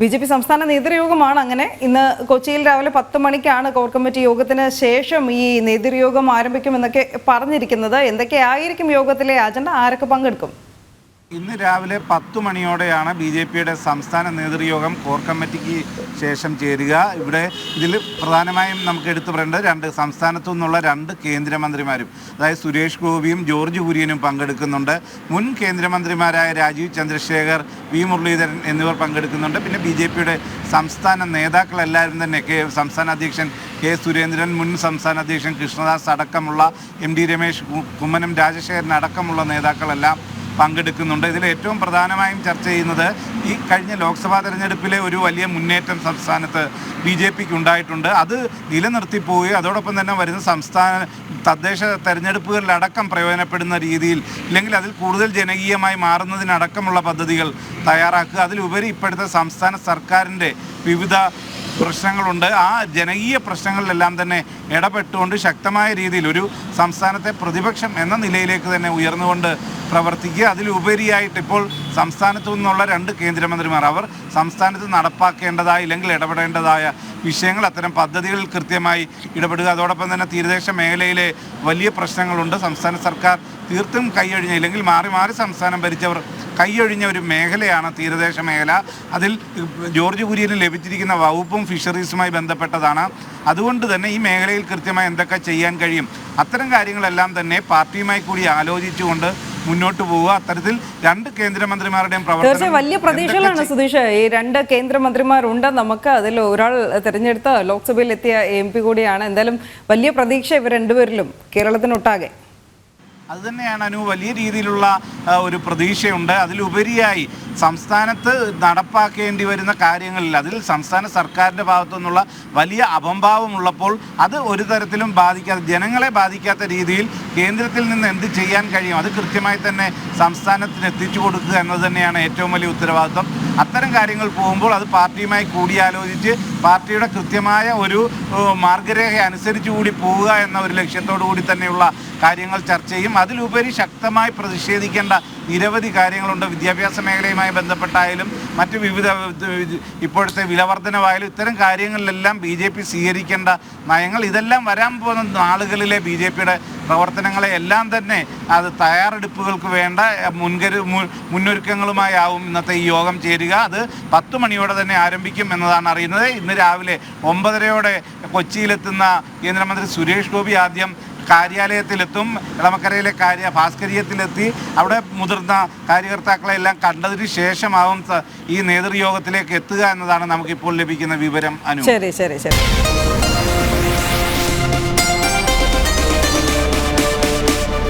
B J P സംസ്ഥാന നേതൃയോഗമാണ് അങ്ങനെ ഇന്ന് കൊച്ചിയിൽ രാവിലെ പത്ത് മണിക്കാണ് കോർ കമ്മിറ്റി യോഗത്തിന് ശേഷം ഈ നേതൃയോഗം ആരംഭിക്കുമെന്നൊക്കെ പറഞ്ഞിരിക്കുന്നത്. എന്തൊക്കെയായിരിക്കും യോഗത്തിലെ അജണ്ട? ആരൊക്കെ പങ്കെടുക്കും? ഇന്ന് രാവിലെ പത്തു മണിയോടെയാണ് ബി ജെ പിയുടെ സംസ്ഥാന നേതൃയോഗം കോർ കമ്മിറ്റിക്ക് ശേഷം ചേരുക. ഇവിടെ ഇതിൽ പ്രധാനമായും നമുക്ക് എടുത്തു പറയേണ്ടത് രണ്ട് സംസ്ഥാനത്തു നിന്നുള്ള രണ്ട് കേന്ദ്രമന്ത്രിമാരും അതായത് സുരേഷ് ഗോപിയും ജോർജ് കുര്യനും പങ്കെടുക്കുന്നുണ്ട്. മുൻ കേന്ദ്രമന്ത്രിമാരായ രാജീവ് ചന്ദ്രശേഖർ വി മുരളീധരൻ എന്നിവർ പങ്കെടുക്കുന്നുണ്ട്. പിന്നെ ബി ജെ പിയുടെ സംസ്ഥാന നേതാക്കളെല്ലാവരും തന്നെ കെ സംസ്ഥാന അധ്യക്ഷൻ കെ സുരേന്ദ്രൻ മുൻ സംസ്ഥാന അധ്യക്ഷൻ കൃഷ്ണദാസ് അടക്കമുള്ള എം ഡി രമേശ് കുമ്മനം രാജശേഖരൻ അടക്കമുള്ള നേതാക്കളെല്ലാം പങ്കെടുക്കുന്നുണ്ട്. ഇതിൽ ഏറ്റവും പ്രധാനമായും ചർച്ച ചെയ്യുന്നത് ഈ കഴിഞ്ഞ ലോക്സഭാ തെരഞ്ഞെടുപ്പിലെ ഒരു വലിയ മുന്നേറ്റം സംസ്ഥാനത്ത് ബി ജെ പിക്ക് ഉണ്ടായിട്ടുണ്ട്. അത് നിലനിർത്തി പോവുകയും അതോടൊപ്പം തന്നെ വരുന്ന സംസ്ഥാന തദ്ദേശ തെരഞ്ഞെടുപ്പുകളിലടക്കം പ്രയോജനപ്പെടുന്ന രീതിയിൽ ഇല്ലെങ്കിൽ അതിൽ കൂടുതൽ ജനകീയമായി മാറുന്നതിനടക്കമുള്ള പദ്ധതികൾ തയ്യാറാക്കുക. അതിലുപരി ഇപ്പോഴത്തെ സംസ്ഥാന സർക്കാരിന്റെ വിവിധ പ്രശ്നങ്ങളുണ്ട്. ആ ജനകീയ പ്രശ്നങ്ങളിലെല്ലാം തന്നെ ഇടപെട്ടുകൊണ്ട് ശക്തമായ രീതിയിൽ ഒരു സംസ്ഥാനത്തെ പ്രതിപക്ഷം എന്ന നിലയിലേക്ക് തന്നെ ഉയർന്നുകൊണ്ട് പ്രവർത്തിക്കുക. അതിലുപരിയായിട്ട് ഇപ്പോൾ സംസ്ഥാനത്തു നിന്നുള്ള രണ്ട് കേന്ദ്രമന്ത്രിമാർ അവർ സംസ്ഥാനത്ത് നടപ്പാക്കേണ്ടതായ ഇല്ലെങ്കിൽ ഇടപെടേണ്ടതായ വിഷയങ്ങൾ അത്തരം പദ്ധതികളിൽ കൃത്യമായി ഇടപെടുക. അതോടൊപ്പം തന്നെ തീരദേശ മേഖലയിലെ വലിയ പ്രശ്നങ്ങളുണ്ട്. സംസ്ഥാന സർക്കാർ തീർത്തും കൈയൊഴിഞ്ഞ ഇല്ലെങ്കിൽ മാറി മാറി സംസ്ഥാനം ഭരിച്ചവർ കൈയൊഴിഞ്ഞ ഒരു മേഖലയാണ് തീരദേശ മേഖല. അതിൽ ജോർജ് കുര്യന് ലഭിച്ചിരിക്കുന്ന വകുപ്പും ഫിഷറീസുമായി ബന്ധപ്പെട്ടതാണ്. അതുകൊണ്ട് തന്നെ ഈ മേഖലയിൽ കൃത്യമായി എന്തൊക്കെ ചെയ്യാൻ കഴിയും? അത്തരം കാര്യങ്ങളെല്ലാം തന്നെ പാർട്ടിയുമായി കൂടി ആലോചിച്ചുകൊണ്ട് മുന്നോട്ട് പോവുക. അത്തരത്തിൽ രണ്ട് കേന്ദ്രമന്ത്രിമാരുടെയും പ്രവർത്തനം വലിയ പ്രതീക്ഷകളാണ് സുധീഷ്. ഈ രണ്ട് കേന്ദ്രമന്ത്രിമാരുണ്ട്. നമുക്ക് അതിൽ ഒരാൾ തെരഞ്ഞെടുത്ത ലോക്സഭയിൽ എത്തിയ എം കൂടിയാണ്. എന്തായാലും വലിയ പ്രതീക്ഷ ഇവർ രണ്ടുപേരിലും കേരളത്തിനൊട്ടാകെ. അത് തന്നെയാണ് അനു വലിയ രീതിയിലുള്ള ഒരു പ്രതീക്ഷയുണ്ട്. അതിലുപരിയായി സംസ്ഥാനത്ത് നടപ്പാക്കേണ്ടി വരുന്ന കാര്യങ്ങളിൽ അതിൽ സംസ്ഥാന സർക്കാരിന്റെ ഭാഗത്തു നിന്നുള്ള വലിയ അപംഭാവമുള്ളപ്പോൾ അത് ഒരു തരത്തിലും ബാധിക്കാതെ ജനങ്ങളെ ബാധിക്കാത്ത രീതിയിൽ കേന്ദ്രത്തിൽ നിന്ന് എന്ത് ചെയ്യാൻ കഴിയും? അത് കൃത്യമായി തന്നെ സംസ്ഥാനത്തിന് എത്തിച്ചു കൊടുക്കുക എന്നത് തന്നെയാണ് ഏറ്റവും വലിയ ഉത്തരവാദിത്വം. അത്തരം കാര്യങ്ങൾ പോകുമ്പോൾ അത് പാർട്ടിയുമായി കൂടിയാലോചിച്ച് പാർട്ടിയുടെ കൃത്യമായ ഒരു മാർഗരേഖ അനുസരിച്ച് കൂടി പോവുക എന്ന ഒരു ലക്ഷ്യത്തോടു കൂടി തന്നെയുള്ള കാര്യങ്ങൾ ചർച്ച ചെയ്യും. അതിലുപരി ശക്തമായി പ്രതിഷേധിക്കേണ്ട നിരവധി കാര്യങ്ങളുണ്ട്. വിദ്യാഭ്യാസ മേഖലയുമായി ബന്ധപ്പെട്ടായാലും മറ്റ് വിവിധ ഇപ്പോഴത്തെ വിലവർധനമായാലും ഇത്തരം കാര്യങ്ങളിലെല്ലാം ബി ജെ പി സ്വീകരിക്കേണ്ട നയങ്ങൾ ഇതെല്ലാം വരാൻ പോകുന്ന നാളുകളിലെ ബി ജെ പിയുടെ പ്രവർത്തനങ്ങളെ എല്ലാം തന്നെ അത് തയ്യാറെടുപ്പുകൾക്ക് വേണ്ട മുൻകരു മുന്നൊരുക്കങ്ങളുമായി ആവും ഇന്നത്തെ ഈ യോഗം ചേരുക. അത് പത്ത് മണിയോടെ തന്നെ ആരംഭിക്കും എന്നതാണ് അറിയുന്നത്. ഇന്ന് രാവിലെ ഒമ്പതരയോടെ കൊച്ചിയിലെത്തുന്ന കേന്ദ്രമന്ത്രി സുരേഷ് ഗോപി ആദ്യം കാര്യാലയത്തിലെത്തും ഇളമക്കരയിലെ കാര്യ ഭാസ്കര്യത്തിലെത്തി അവിടെ മുതിർന്ന കാര്യകർത്താക്കളെല്ലാം കണ്ടതിന് ശേഷമാവും ഈ നേതൃയോഗത്തിലേക്ക് എത്തുക എന്നതാണ് നമുക്കിപ്പോൾ ലഭിക്കുന്ന വിവരം അനു. ശരി ശരി ശരി.